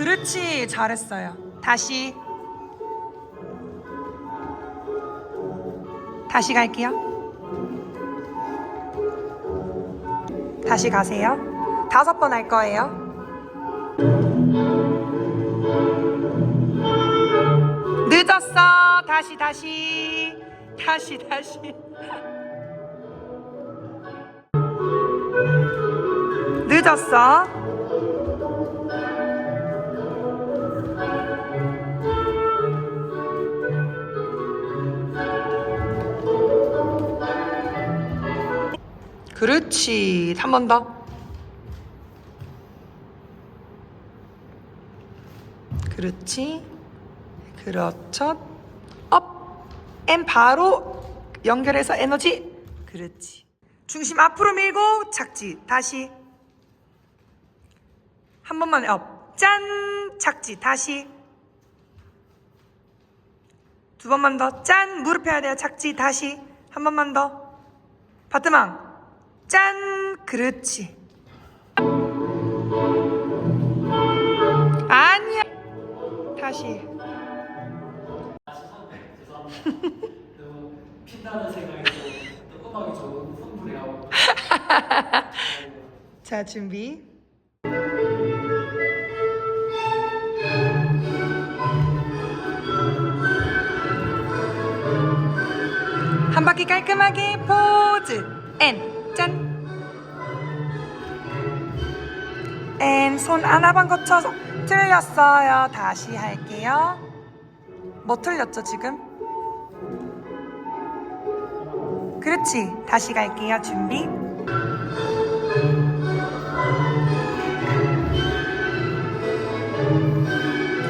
그렇지. 잘했어요. 다시. 다시 갈게요. 다시 가세요. 다섯 번 할 거예요. 늦었어. 다시 다시. 다시 다시. 늦었어. 그렇지. 한번 더. 그렇지. 그렇죠. 업. 앤 바로 연결해서 에너지. 그렇지. 중심 앞으로 밀고 착지. 다시. 한 번만 업. 짠. 착지. 다시. 두 번만 더. 짠. 무릎 펴야 돼요. 착지. 다시. 한 번만 더. 바트망. 짠. 그렇지. 아니야. 다시. 자, 준비. 한 바퀴 깔끔하게 포즈. 앤 앤 손 하나만 거쳐서 틀렸어요. 다시 할게요. 뭐 틀렸죠, 지금? 그렇지. 다시 갈게요. 준비.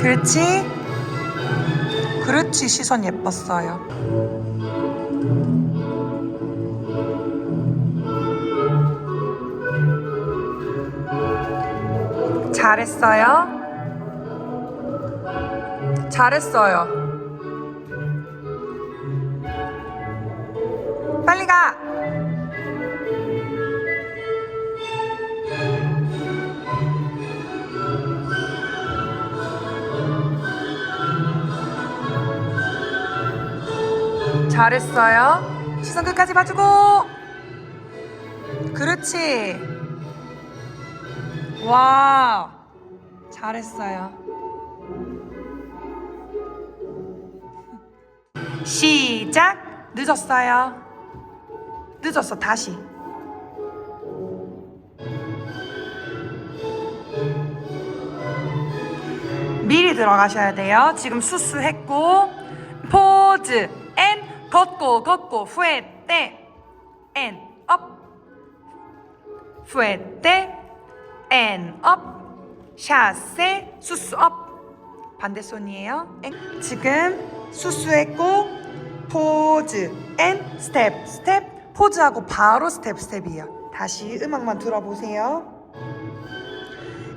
그렇지. 그렇지. 시선 예뻤어요. 잘했어요. 잘했어요. 빨리 가. 잘했어요. 시선 끝까지 봐주고. 그렇지. 와. 잘했어요. 시작. 늦었어요. 늦었어. 다시. 미리 들어가셔야 돼요. 지금 수수했고 포즈 앤 걷고 걷고 후에떼 앤업 후에떼 앤업 샷세 수수업 반대손이에요. 앤. 지금 수수했고 포즈 앤 스텝 스텝 포즈하고 바로 스텝 스텝이에요. 다시 음악만 들어보세요.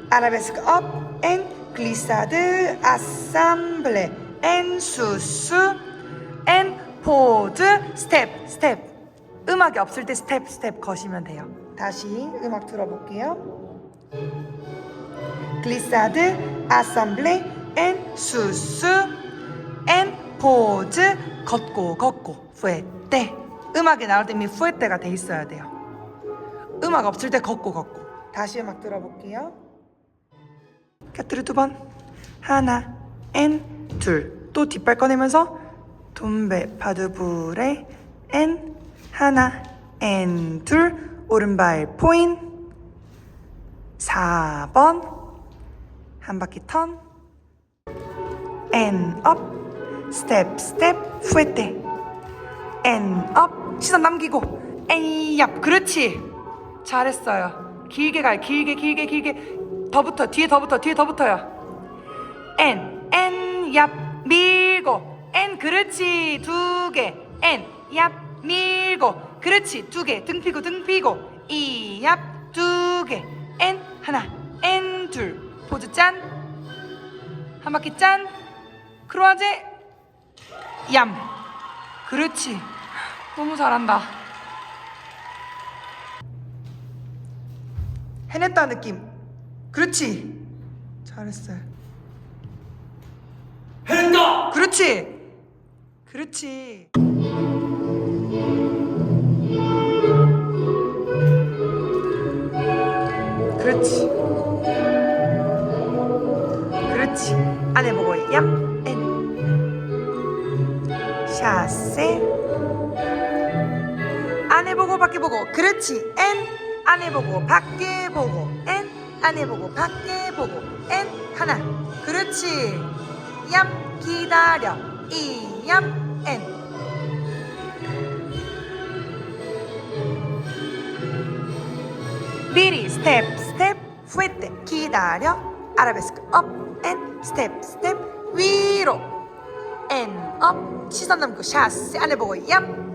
아라베스크 업, 엔 글리사드, 아삼블레, 엔 수수, 엔 포즈, 스텝, 스텝. 음악이 없을 때 스텝, 스텝 거시면 돼요. 다시 음악 들어볼게요. 글리사드, 아삼블레, 엔 수수, 엔 포즈, 걷고 걷고 후에떼. 음악이 나올 때 이미 후에떼가 돼 있어야 돼요. 음악 없을 때 걷고 걷고. 다시 음악 들어볼게요. 까투르 두 번. 하나, 엔, 둘. 또 뒷발 꺼내면서 돈베 파두불에 엔, 하나, 엔, 둘. 오른발 포인. 4번. 한 바퀴 턴. 엔, 업. 스텝, 스텝. 후에떼. 엔, 업. 시선 남기고. 엔, 얍. 그렇지. 잘했어요. 길게 가요. 길게, 길게, 길게. 더 붙어. 뒤에 더 붙어. 뒤에 더 붙어요. 엔, 엔, 얍, 밀고. 엔, 그렇지. 두 개. 엔, 얍, 밀고. 그렇지. 두 개. 등 피고, 등 피고. 이, 얍, 두 개. 엔, 하나. 엔, 둘. 포즈 짠. 한 바퀴 짠. 크로아제. 얌. 그렇지. 너무 잘한다. 해냈다 느낌. 그렇지. 잘했어요. 그렇지. 그렇지. 그렇지. 안에 보고 얌, 엔. 샤세. 안에 보고 밖에 보고. 그렇지. 엔. 안에 보고 밖에 보고. 엔. 안에 보고 밖에 보고. 엔. 하나. 그렇지. 얌. 기다려. 이얌. 엔. 미리 스텝 스텝 후에 때 기다려 아라베스크. 업앤 스텝 스텝 위로. 앤업 시선 남고 샤스 안에 보고 얌.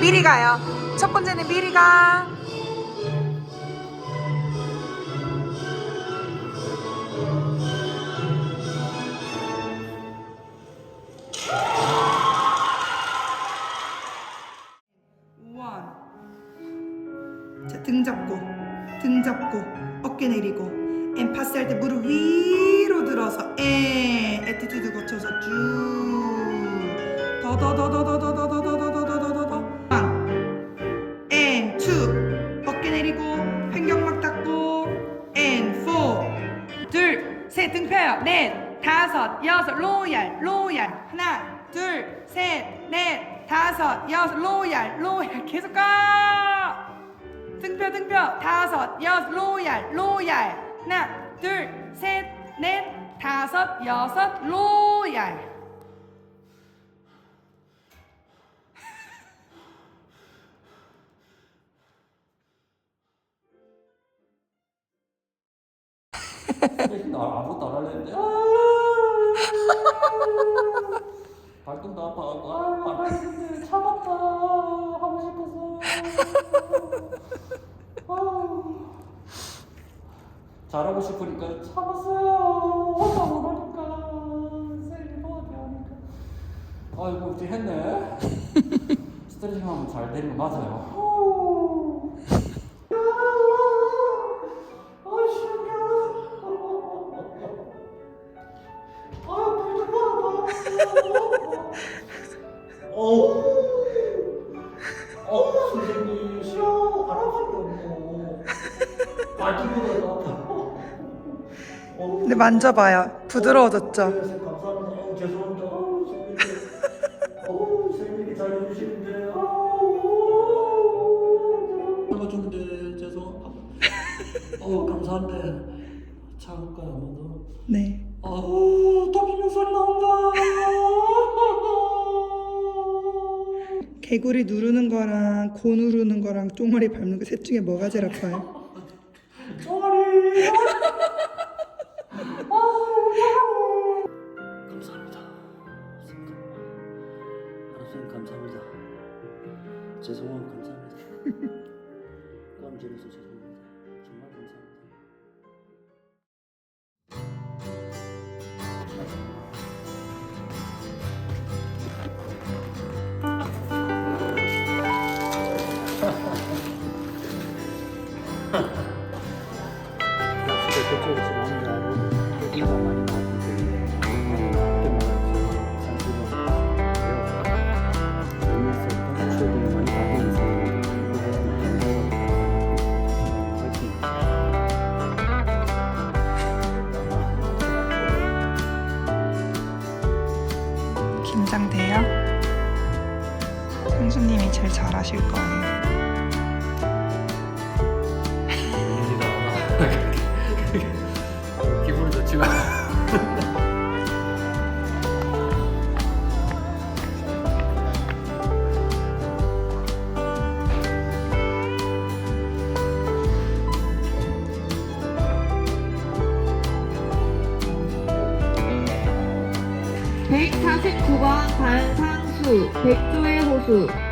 미리 가요. 첫 번째는 미리 가 무릎 위로 들어서, 앤 에티튜드 거쳐서 쭉, 더, 더, 더, 더, 더, 더, 더, 더, 더, 더, 더, 더, 더, 더, 더, 원, 앤 투, 어깨 내리고, 횡격막 닫고, 앤 포, 둘, 셋, 등 펴요, 넷, 다섯, 여섯, 로얄, 로얄, 하나, 둘, 셋, 넷, 다섯, 여섯, 로얄, 로얄, 계속 가! 등뼈, 등뼈, 다섯, 여섯, 로얄, 로얄, 하나, 둘, 셋, 넷, 다섯, 여섯, 로얄. 나 아무것도 안 할랬는데. 발등도 아파갖고 아, 안 할랬는데 참았다. 하고 싶어서. 아우. 잘하고 싶으니까 참았어요. 혼자 못하니까. 쌤이 도와줘 하니까. 아이고 이제 했네. 스트레칭 하면 잘 되는 거 맞아요. 불편하다. 어, 어, 선생님, 시험 아파. 어, 근데 만져봐요. 부드러워졌죠? 감사한데 차올까요 한번 네. 아, 또 비명 소리 나온다. 개구리 누르는 거랑 고 누르는 거랑 쫑아리 밟는 거 셋 중에 뭐가 제일 아파요? 쫑아리. 긴장돼요? 형수님이 제일 잘하실 거예요. 149번 관상수 백조의 호수.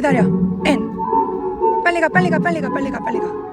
기다려. N. 빨리 가 빨리 가 빨리 가 빨리 가 빨리 가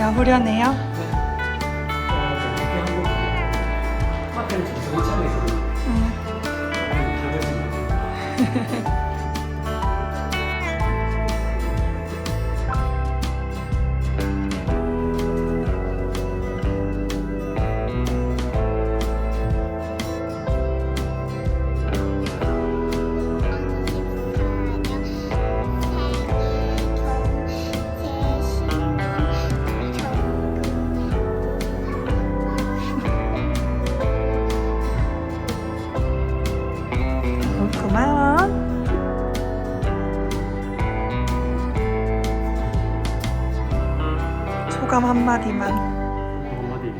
어때요? 후련해요? 한마디만. 한마디.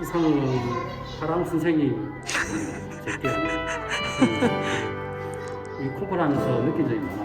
이상은 사람 선생님 제게 이 코코라면서 느낀 적이 많아요.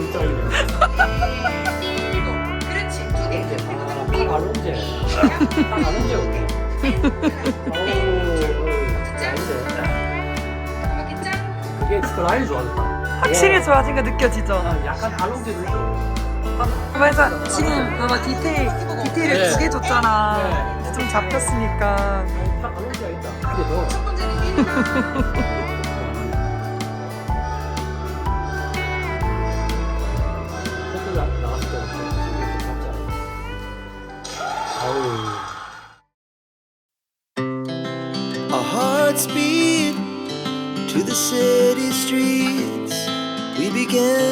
누가 짱이네. 그렇지, 두 개. 딱 알론제. 딱 알론제 오케이. 오, 그게 진짜 라인 좋아졌다. 확실히 좋아진 거 느껴지죠? 아, 약간 알론제도 있고. 그래서 지금 봐봐 디테일 디테일을 네. 두개 줬잖아. 네. 좀 잡혔으니까. 딱 알론제가 있다. 근데 너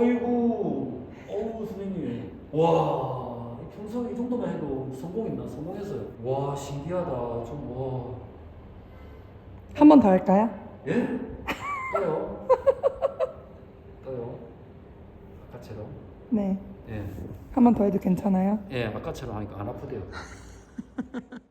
어이구, 어우 선생님. 와, 평소 이 정도만 해도 성공했나? 성공했어요. 와, 신기하다. 좀 와. 한번 더 할까요? 예? 떠요. 떠요. 아까처럼. 네. 예. 한 번 더 해도 괜찮아요? 예, 아까처럼 하니까 안 아프대요.